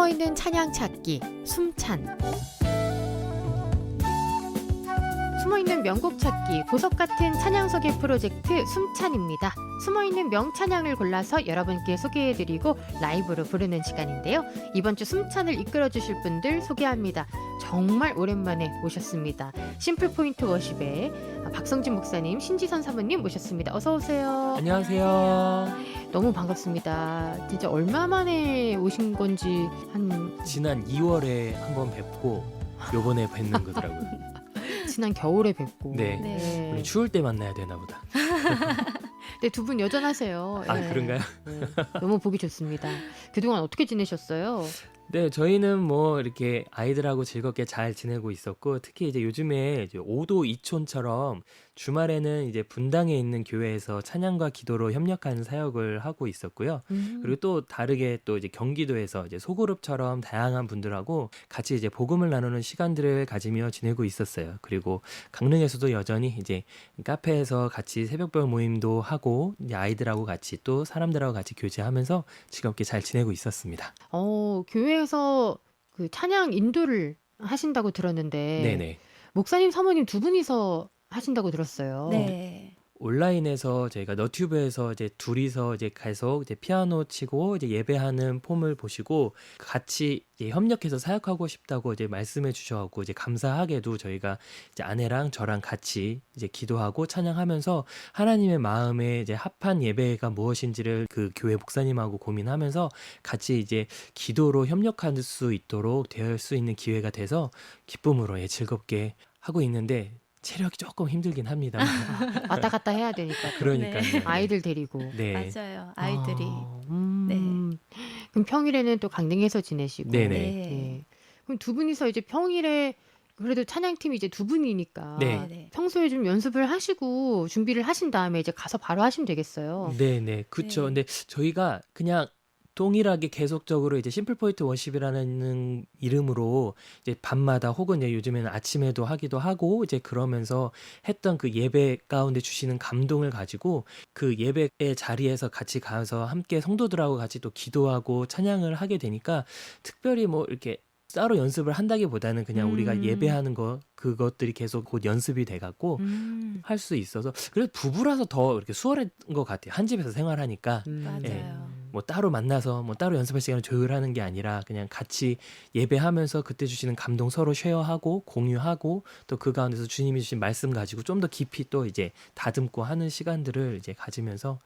숨어있는 찬양 찾기 숨찬 숨어있는 명곡 찾기 보석 같은 찬양 소개 프로젝트 숨찬입니다. 숨어있는 명찬양을 골라서 여러분께 소개해드리고 라이브로 부르는 시간인데요. 이번 주 숨찬을 이끌어주실 분들 소개합니다. 정말 오랜만에 오셨습니다. 심플 포인트 워십의 박성진 목사님, 신지선 사모님 모셨습니다. 어서 오세요. 안녕하세요. 너무 반갑습니다. 진짜 얼마 만에 오신 건지 한 지난 2월에 한번 뵙고 요번에 뵙는 거더라고요. 지난 겨울에 뵙고. 네. 네. 우리 추울 때 만나야 되나 보다. 네, 두 분 여전하세요. 아, 네. 그런가요? 네, 너무 보기 좋습니다. 그동안 어떻게 지내셨어요? 네, 저희는 뭐 이렇게 아이들하고 즐겁게 잘 지내고 있었고 특히 이제 요즘에 이제 5도 이촌처럼 주말에는 이제 분당에 있는 교회에서 찬양과 기도로 협력하는 사역을 하고 있었고요. 음. 그리고 또 다르게 또 이제 경기도에서 이제 소그룹처럼 다양한 분들하고 같이 이제 복음을 나누는 시간들을 가지며 지내고 있었어요. 그리고 강릉에서도 여전히 이제 카페에서 같이 새벽별 모임도 하고 이제 아이들하고 같이 또 사람들하고 같이 교제하면서 즐겁게 잘 지내고 있었습니다. 어, 교회 에서 그 찬양 인도를 하신다고 들었는데 네네. 목사님, 사모님 두 분이서 하신다고 들었어요. 네. 온라인에서 저희가 너튜브에서 이제 둘이서 이제 계속 이제 피아노 치고 이제 예배하는 폼을 보시고 같이 이제 협력해서 사역하고 싶다고 이제 말씀해 주셔갖고 이제 감사하게도 저희가 이제 아내랑 저랑 같이 이제 기도하고 찬양하면서 하나님의 마음에 이제 합한 예배가 무엇인지를 그 교회 목사님하고 고민하면서 같이 이제 기도로 협력할 수 있도록 될 수 있는 기회가 돼서 기쁨으로 예, 즐겁게 하고 있는데 체력이 조금 힘들긴 합니다. 왔다 갔다 해야 되니까. 그러니까요. 네. 아이들 데리고. 네. 맞아요. 아이들이. 아, 음. 그럼 평일에는 또 강릉에서 지내시고. 네네. 네. 그럼 두 분이서 이제 평일에 그래도 찬양팀이 이제 두 분이니까 네. 네. 평소에 좀 연습을 하시고 준비를 하신 다음에 이제 가서 바로 하시면 되겠어요. 네네, 그쵸. 네. 근데 저희가 그냥 동일하게 계속적으로 이제 심플 포인트 워십이라는 이름으로 이제 밤마다 혹은 이제 요즘에는 아침에도 하기도 하고 이제 그러면서 했던 그 예배 가운데 주시는 감동을 가지고 그 예배의 자리에서 같이 가서 함께 성도들하고 같이 또 기도하고 찬양을 하게 되니까 특별히 뭐 이렇게 따로 연습을 한다기보다는 그냥 음. 우리가 예배하는 거 그것들이 계속 곧 연습이 돼갖고 음. 할수 있어서 그래도 부부라서 더 이렇게 수월한 것 같아요. 한 집에서 생활하니까 음. 맞아요. 뭐 따로 만나서 뭐 따로 연습할 시간을 조율하는 게 아니라 그냥 같이 예배하면서 그때 주시는 감동 서로 쉐어하고 공유하고 또 그 가운데서 주님이 주신 말씀 가지고 좀 더 깊이 또 이제 다듬고 하는 시간들을 이제 가지면서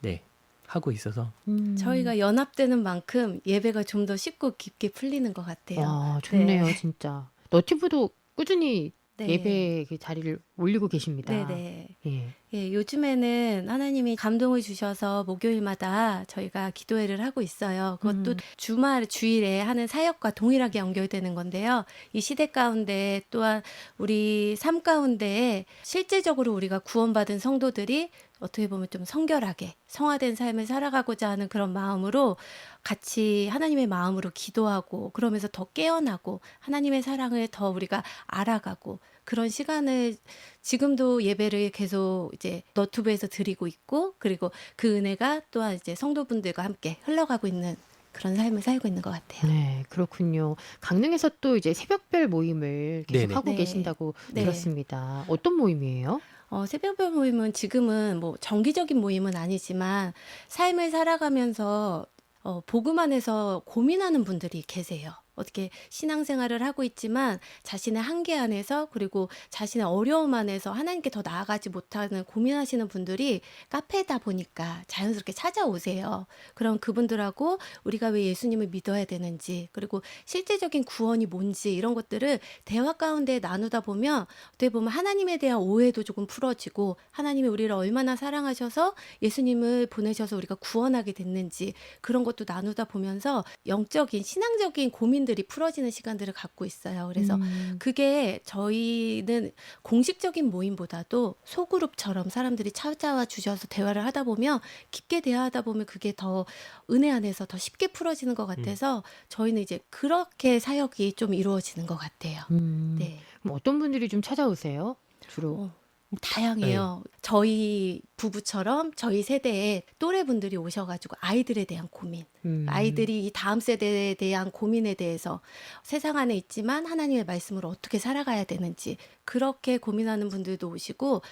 네 하고 있어서 음. 저희가 연합되는 만큼 예배가 좀 더 쉽고 깊게 풀리는 것 같아요. 아, 좋네요, 네. 진짜. 너튜브도 꾸준히 네. 예배 그 자리를 올리고 계십니다. 네네. 예. 예, 요즘에는 하나님이 감동을 주셔서 목요일마다 저희가 기도회를 하고 있어요. 그것도 음. 주말, 주일에 하는 사역과 동일하게 연결되는 건데요. 이 시대 가운데 또한 우리 삶 가운데 실제적으로 우리가 구원받은 성도들이 어떻게 보면 좀 성결하게 성화된 삶을 살아가고자 하는 그런 마음으로 같이 하나님의 마음으로 기도하고 그러면서 더 깨어나고 하나님의 사랑을 더 우리가 알아가고 그런 시간을 지금도 예배를 계속 이제 너튜브에서 드리고 있고 그리고 그 은혜가 또한 이제 성도분들과 함께 흘러가고 있는 그런 삶을 살고 있는 것 같아요. 네, 그렇군요. 강릉에서 또 이제 새벽별 모임을 계속 네네. 하고 네. 계신다고 네. 들었습니다. 어떤 모임이에요? 어, 새벽별 모임은 지금은 뭐 정기적인 모임은 아니지만 삶을 살아가면서 어, 복음 안에서 고민하는 분들이 계세요. 어떻게 신앙생활을 하고 있지만 자신의 한계 안에서 그리고 자신의 어려움 안에서 하나님께 더 나아가지 못하는 고민하시는 분들이 카페다 보니까 자연스럽게 찾아오세요. 그럼 그분들하고 우리가 왜 예수님을 믿어야 되는지 그리고 실제적인 구원이 뭔지 이런 것들을 대화 가운데 나누다 보면 어떻게 보면 하나님에 대한 오해도 조금 풀어지고 하나님이 우리를 얼마나 사랑하셔서 예수님을 보내셔서 우리가 구원하게 됐는지 그런 것도 나누다 보면서 영적인 신앙적인 고민들 이 풀어지는 시간들을 갖고 있어요. 그래서 음, 그게 저희는 공식적인 모임보다도 소그룹처럼 사람들이 찾아와 주셔서 대화를 하다 보면 깊게 대화하다 보면 그게 더 은혜 안에서 더 쉽게 풀어지는 것 같아서 저희는 이제 그렇게 사역이 좀 이루어지는 것 같아요. 음. 네. 어떤 분들이 좀 찾아오세요? 주로. 어, 다양해요. 저희 부부처럼 저희 세대에 또래분들이 오셔가지고 아이들에 대한 고민, 음. 아이들이 이 다음 세대에 대한 고민에 대해서 세상 안에 있지만 하나님의 말씀으로 어떻게 살아가야 되는지 그렇게 고민하는 분들도 오시고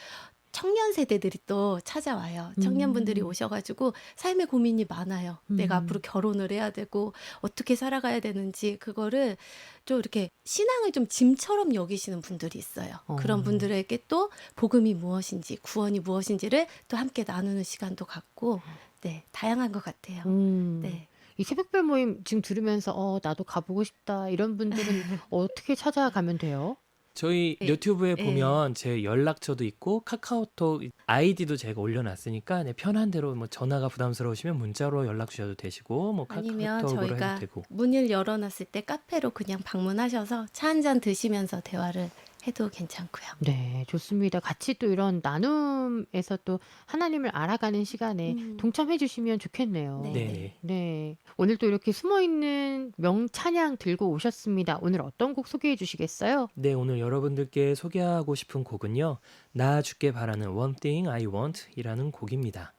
청년 세대들이 또 찾아와요. 청년분들이 음. 오셔 가지고 삶의 고민이 많아요. 음. 내가 앞으로 결혼을 해야 되고 어떻게 살아가야 되는지 그거를 좀 이렇게 신앙을 좀 짐처럼 여기시는 분들이 있어요. 어. 그런 분들에게 또 복음이 무엇인지 구원이 무엇인지를 또 함께 나누는 시간도 갖고 네 다양한 것 같아요. 음. 네. 이 새벽별 모임 지금 들으면서 어 나도 가보고 싶다 이런 분들은 어떻게 찾아가면 돼요? 저희 예. 유튜브에 예. 보면 제 연락처도 있고 카카오톡 아이디도 제가 올려놨으니까 네, 편한 대로 뭐 전화가 부담스러우시면 문자로 연락 주셔도 되시고 뭐 아니면 카카오톡으로 저희가 해도 되고 문을 열어놨을 때 카페로 그냥 방문하셔서 차 한 잔 드시면서 대화를 해도 괜찮고요. 네, 좋습니다. 같이 또 이런 나눔에서 또 하나님을 알아가는 시간에 음. 동참해 주시면 좋겠네요. 네. 네. 네. 오늘 또 이렇게 숨어 있는 명찬양 들고 오셨습니다. 오늘 어떤 곡 소개해 주시겠어요? 네, 오늘 여러분들께 소개하고 싶은 곡은요. 나 죽게 바라는 One Thing I Want 이라는 곡입니다.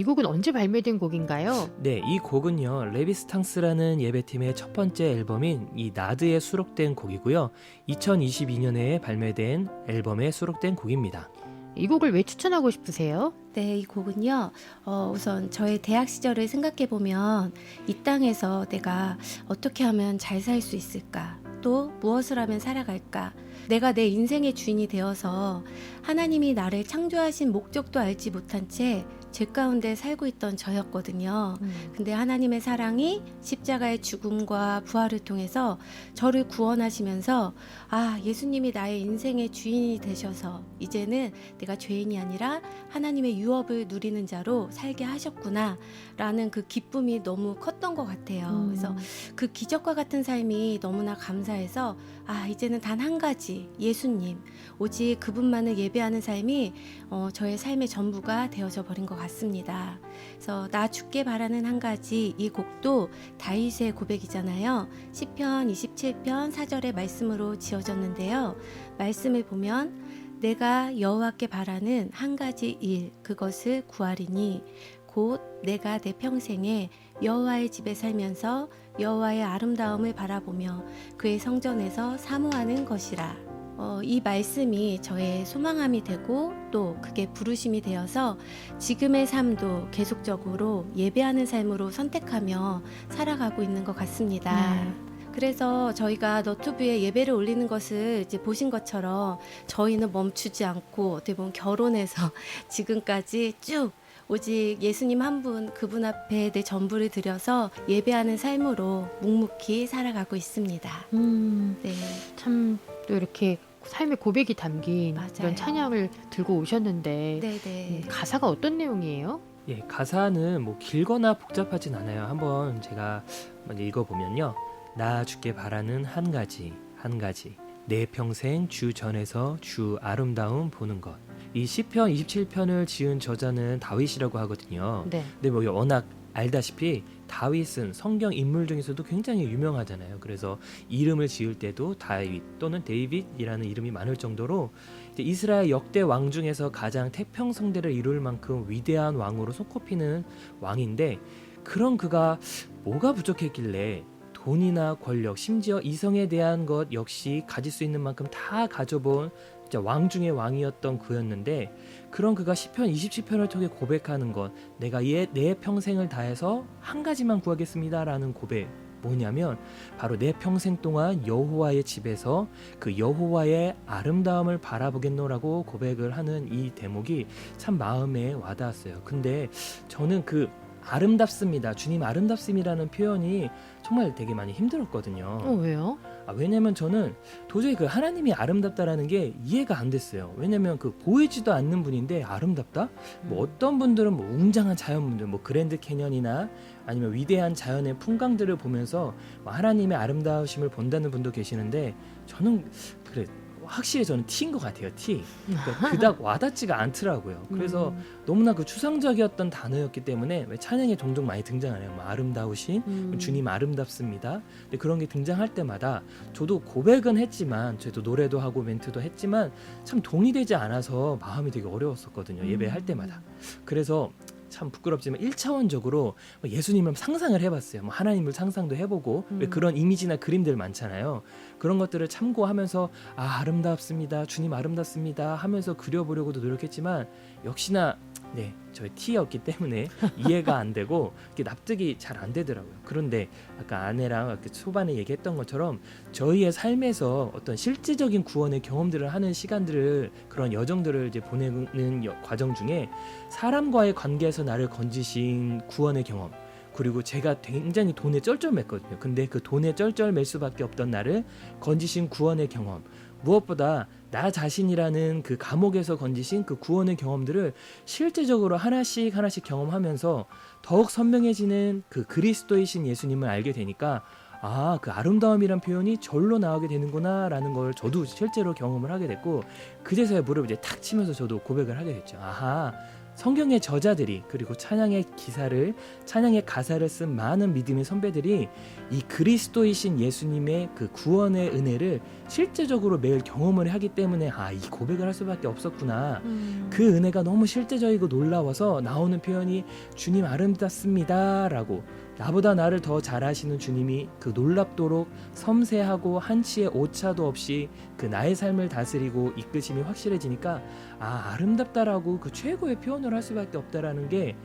이 곡은 언제 발매된 곡인가요? 네, 이 곡은요. 레비스탕스라는 예배팀의 첫 번째 앨범인 이 나드에 수록된 곡이고요. 2022년에 발매된 앨범에 수록된 곡입니다. 이 곡을 왜 추천하고 싶으세요? 네, 이 곡은요. 어, 우선 저의 대학 시절을 생각해 보면 이 땅에서 내가 어떻게 하면 잘 살 수 있을까? 또 무엇을 하면 살아갈까? 내가 내 인생의 주인이 되어서 하나님이 나를 창조하신 목적도 알지 못한 채 죄 가운데 살고 있던 저였거든요. 근데 하나님의 사랑이 십자가의 죽음과 부활을 통해서 저를 구원하시면서 아, 예수님이 나의 인생의 주인이 되셔서 이제는 내가 죄인이 아니라 하나님의 유업을 누리는 자로 살게 하셨구나 라는 그 기쁨이 너무 컸던 것 같아요. 음. 그래서 그 기적과 같은 삶이 너무나 감사해서 아, 이제는 단 한 가지 예수님 오직 그분만을 예배하는 삶이 어, 저의 삶의 전부가 되어져 버린 것 같 습니다. 그래서 나 죽게 바라는 한 가지 이 곡도 다윗의 고백이잖아요. 시편 27편 4절의 말씀으로 지어졌는데요. 말씀을 보면 내가 여호와께 바라는 한 가지 일 그것을 구하리니 곧 내가 내 평생에 여호와의 집에 살면서 여호와의 아름다움을 바라보며 그의 성전에서 사모하는 것이라. 어, 이 말씀이 저의 소망함이 되고 또 그게 부르심이 되어서 지금의 삶도 계속적으로 예배하는 삶으로 선택하며 살아가고 있는 것 같습니다. 네. 그래서 저희가 너튜브에 예배를 올리는 것을 이제 보신 것처럼 저희는 멈추지 않고 어떻게 보면 결혼해서 지금까지 쭉 오직 예수님 한 분 그분 앞에 내 전부를 드려서 예배하는 삶으로 묵묵히 살아가고 있습니다. 음, 네. 참 또 이렇게 삶의 고백이 담긴 맞아요. 이런 찬양을 들고 오셨는데 네, 네. 음, 가사가 어떤 내용이에요? 예, 가사는 뭐 길거나 복잡하진 않아요. 한번 제가 먼저 읽어보면요. 나 죽게 바라는 한 가지, 한 가지. 내 평생 주 전에서 주 아름다움 보는 것. 이 시편 27편을 지은 저자는 다윗이라고 하거든요. 네. 근데 뭐 워낙 알다시피 다윗은 성경 인물 중에서도 굉장히 유명하잖아요. 그래서 이름을 지을 때도 다윗 또는 데이빗이라는 이름이 많을 정도로 이스라엘 역대 왕 중에서 가장 태평성대를 이룰 만큼 위대한 왕으로 손꼽히는 왕인데 그런 그가 뭐가 부족했길래 돈이나 권력, 심지어 이성에 대한 것 역시 가질 수 있는 만큼 다 가져본 왕 중의 왕이었던 그였는데 그런 그가 시편 27편을 통해 고백하는 것 내가 얘, 내 평생을 다해서 한 가지만 구하겠습니다라는 고백 뭐냐면 바로 내 평생 동안 여호와의 집에서 그 여호와의 아름다움을 바라보겠노라고 고백을 하는 이 대목이 참 마음에 와닿았어요. 근데 저는 그 아름답습니다. 주님 아름답습니다라는 표현이 정말 되게 많이 힘들었거든요. 어, 왜요? 아, 왜냐면 저는 도저히 그 하나님이 아름답다라는 게 이해가 안 됐어요. 왜냐면 그 보이지도 않는 분인데 아름답다? 뭐 어떤 분들은 뭐 웅장한 자연분들, 뭐 그랜드 캐년이나 아니면 위대한 자연의 풍광들을 보면서 뭐 하나님의 아름다우심을 본다는 분도 계시는데 저는 그래 확실히 저는 T인 것 같아요. T. 그러니까 그닥 와닿지가 않더라고요. 그래서 너무나 그 추상적이었던 단어였기 때문에 왜 찬양에 종종 많이 등장하네요. 뭐 아름다우신 음. 주님 아름답습니다. 근데 그런 게 등장할 때마다 저도 고백은 했지만 저도 노래도 하고 멘트도 했지만 참 동의되지 않아서 마음이 되게 어려웠었거든요. 예배할 때마다. 그래서 참 부끄럽지만 1차원적으로 예수님을 상상을 해봤어요. 뭐 하나님을 상상도 해보고 왜 음. 그런 이미지나 그림들 많잖아요. 그런 것들을 참고하면서 아 아름답습니다. 주님 아름답습니다. 하면서 그려보려고도 노력했지만 역시나 네 저의 T였기 때문에 이해가 안 되고 납득이 잘 안 되더라고요. 그런데 아까 아내랑 초반에 얘기했던 것처럼 저희의 삶에서 어떤 실질적인 구원의 경험들을 하는 시간들을 그런 여정들을 이제 보내는 여- 과정 중에 사람과의 관계에서 나를 건지신 구원의 경험 그리고 제가 굉장히 돈에 쩔쩔맸거든요. 근데 그 돈에 쩔쩔맬 수밖에 없던 나를 건지신 구원의 경험 무엇보다 나 자신이라는 그 감옥에서 건지신 그 구원의 경험들을 실제적으로 하나씩 하나씩 경험하면서 더욱 선명해지는 그 그리스도이신 예수님을 알게 되니까 아, 그 아름다움이란 표현이 절로 나오게 되는구나 라는 걸 저도 실제로 경험을 하게 됐고 그제서야 무릎을 이제 탁 치면서 저도 고백을 하게 됐죠. 아하, 성경의 저자들이 그리고 찬양의 기사를 찬양의 가사를 쓴 많은 믿음의 선배들이 이 그리스도이신 예수님의 그 구원의 은혜를 실제적으로 매일 경험을 하기 때문에 아, 이 고백을 할 수밖에 없었구나. 음. 그 은혜가 너무 실제적이고 놀라워서 나오는 표현이 주님 아름답습니다라고 나보다 나를 더 잘하시는 주님이 그 놀랍도록 섬세하고 한치의 오차도 없이 그 나의 삶을 다스리고 이끄심이 확실해지니까 아 아름답다라고 그 최고의 표현을 할 수밖에 없다라는 게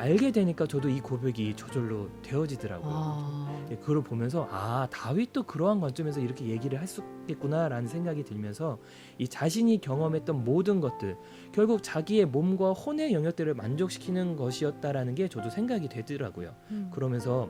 알게 되니까 저도 이 고백이 저절로 되어지더라고요. 아. 예, 그걸 보면서 아 다윗도 그러한 관점에서 이렇게 얘기를 할 수 있겠구나라는 생각이 들면서 이 자신이 경험했던 모든 것들 결국 자기의 몸과 혼의 영역들을 만족시키는 것이었다라는 게 저도 생각이 되더라고요. 음. 그러면서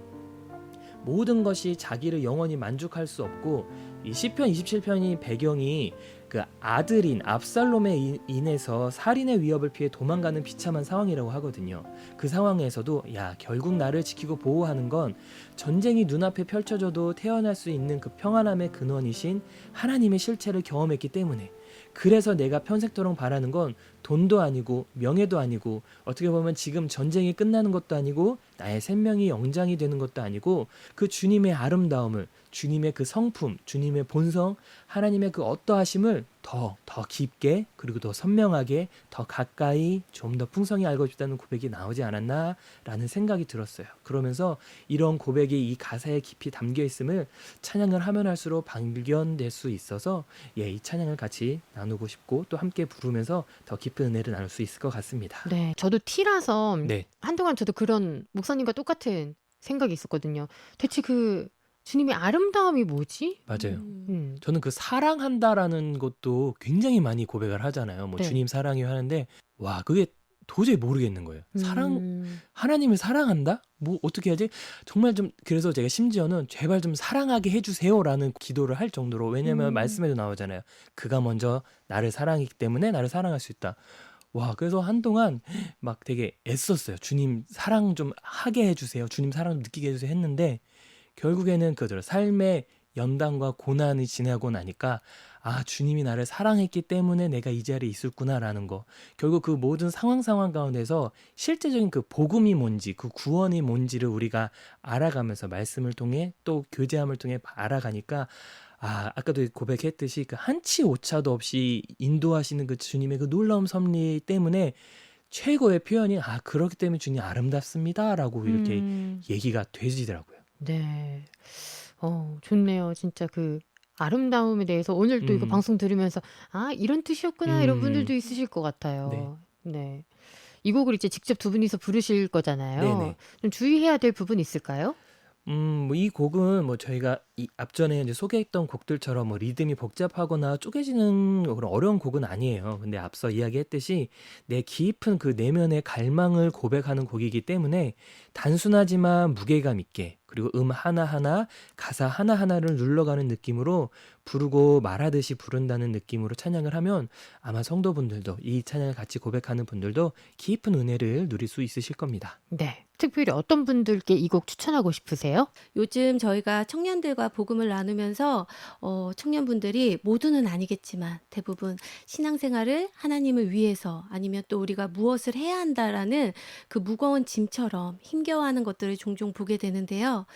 모든 것이 자기를 영원히 만족할 수 없고 이 시편 27편이 배경이 그 아들인 압살롬에 인- 인해서 살인의 위협을 피해 도망가는 비참한 상황이라고 하거든요. 그 상황에서도 야 결국 나를 지키고 보호하는 건 전쟁이 눈앞에 펼쳐져도 태어날 수 있는 그 평안함의 근원이신 하나님의 실체를 경험했기 때문에 그래서 내가 평생토록 바라는 건 돈도 아니고 명예도 아니고 어떻게 보면 지금 전쟁이 끝나는 것도 아니고 나의 생명이 영장이 되는 것도 아니고 그 주님의 아름다움을 주님의 그 성품, 주님의 본성, 하나님의 그 어떠하심을 더, 더 깊게 그리고 더 선명하게 더 가까이 좀 더 풍성히 알고 싶다는 고백이 나오지 않았나라는 생각이 들었어요. 그러면서 이런 고백이 이 가사에 깊이 담겨 있음을 찬양을 하면 할수록 발견될 수 있어서 예, 이 찬양을 같이 나누고 싶고 또 함께 부르면서 더 깊은 은혜를 나눌 수 있을 것 같습니다. 네, 저도 T라서 네. 한동안 저도 그런 목사님과 똑같은 생각이 있었거든요. 대체 그 주님의 아름다움이 뭐지? 맞아요. 음. 음. 저는 그 사랑한다라는 것도 굉장히 많이 고백을 하잖아요. 뭐 네. 주님 사랑해요 하는데 와 그게 도저히 모르겠는 거예요. 사랑 음. 하나님을 사랑한다? 뭐 어떻게 하지? 정말 좀 그래서 제가 심지어는 제발 좀 사랑하게 해주세요라는 기도를 할 정도로 왜냐면 음. 말씀에도 나오잖아요. 그가 먼저 나를 사랑했기 때문에 나를 사랑할 수 있다. 와 그래서 한동안 막 되게 애썼어요. 주님 사랑 좀 하게 해주세요. 주님 사랑 좀 느끼게 해주세요 했는데 결국에는 그들 삶의 연단과 고난이 지나고 나니까 아 주님이 나를 사랑했기 때문에 내가 이 자리에 있었구나라는 거 결국 그 모든 상황 상황 가운데서 실제적인 그 복음이 뭔지 그 구원이 뭔지를 우리가 알아가면서 말씀을 통해 또 교제함을 통해 알아가니까 아 아까도 고백했듯이 그 한치 오차도 없이 인도하시는 그 주님의 그 놀라운 섭리 때문에 최고의 표현이 아 그렇기 때문에 주님 아름답습니다라고 이렇게 음. 얘기가 되지더라고요. 네. 어, 좋네요. 진짜 그 아름다움에 대해서 오늘 또 이거 음. 방송 들으면서 아, 이런 뜻이었구나 이런 음. 분들도 있으실 것 같아요. 네. 이 곡을 이제 직접 두 분이서 부르실 거잖아요. 네네. 좀 주의해야 될 부분 있을까요? 음, 뭐 이 곡은 뭐 저희가 이 앞전에 이제 소개했던 곡들처럼 뭐 리듬이 복잡하거나 쪼개지는 그런 어려운 곡은 아니에요. 근데 앞서 이야기했듯이 내 깊은 그 내면의 갈망을 고백하는 곡이기 때문에 단순하지만 무게감 있게 그리고 음 하나하나 가사 하나하나를 눌러가는 느낌으로 부르고 말하듯이 부른다는 느낌으로 찬양을 하면 아마 성도분들도 이 찬양을 같이 고백하는 분들도 깊은 은혜를 누릴 수 있으실 겁니다. 네. 특별히 어떤 분들께 이 곡 추천하고 싶으세요? 요즘 저희가 청년들과 복음을 나누면서 어, 청년분들이 모두는 아니겠지만 대부분 신앙생활을 하나님을 위해서 아니면 또 우리가 무엇을 해야 한다라는 그 무거운 짐처럼 힘겨워하는 것들을 종종 보게 되는데요.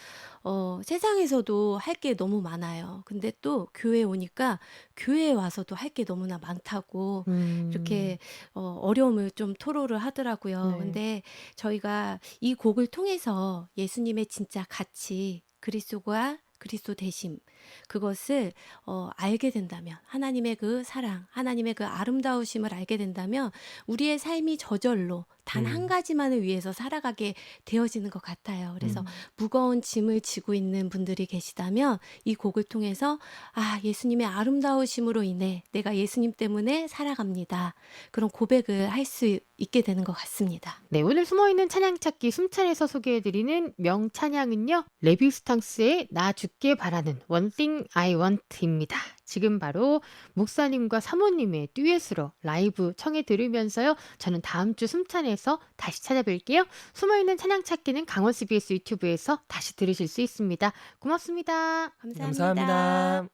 어, 세상에서도 할 게 너무 많아요. 근데 또 교회에 오니까 교회에 와서도 할 게 너무나 많다고 음. 이렇게 어, 어려움을 좀 토로를 하더라고요. 네. 근데 저희가 이 곡을 통해서 예수님의 진짜 가치, 그리스도가 그리스도 대심. 그것을 어, 알게 된다면 하나님의 그 사랑, 하나님의 그 아름다우심을 알게 된다면 우리의 삶이 저절로 단 한 음. 가지만을 위해서 살아가게 되어지는 것 같아요. 그래서 음. 무거운 짐을 지고 있는 분들이 계시다면 이 곡을 통해서 아, 예수님의 아름다우심으로 인해 내가 예수님 때문에 살아갑니다. 그런 고백을 할 수 있게 되는 것 같습니다. 네, 오늘 숨어있는 찬양찾기 숨찬에서 소개해드리는 명찬양은요. 레비스탕스의 나 죽게 바라는 One Thing I Want입니다. 지금 바로 목사님과 사모님의 듀엣으로 라이브 청해 들으면서요. 저는 다음 주 숨찬에서 다시 찾아뵐게요. 숨어있는 찬양 찾기는 강원 CBS 유튜브에서 다시 들으실 수 있습니다. 고맙습니다. 감사합니다. 감사합니다.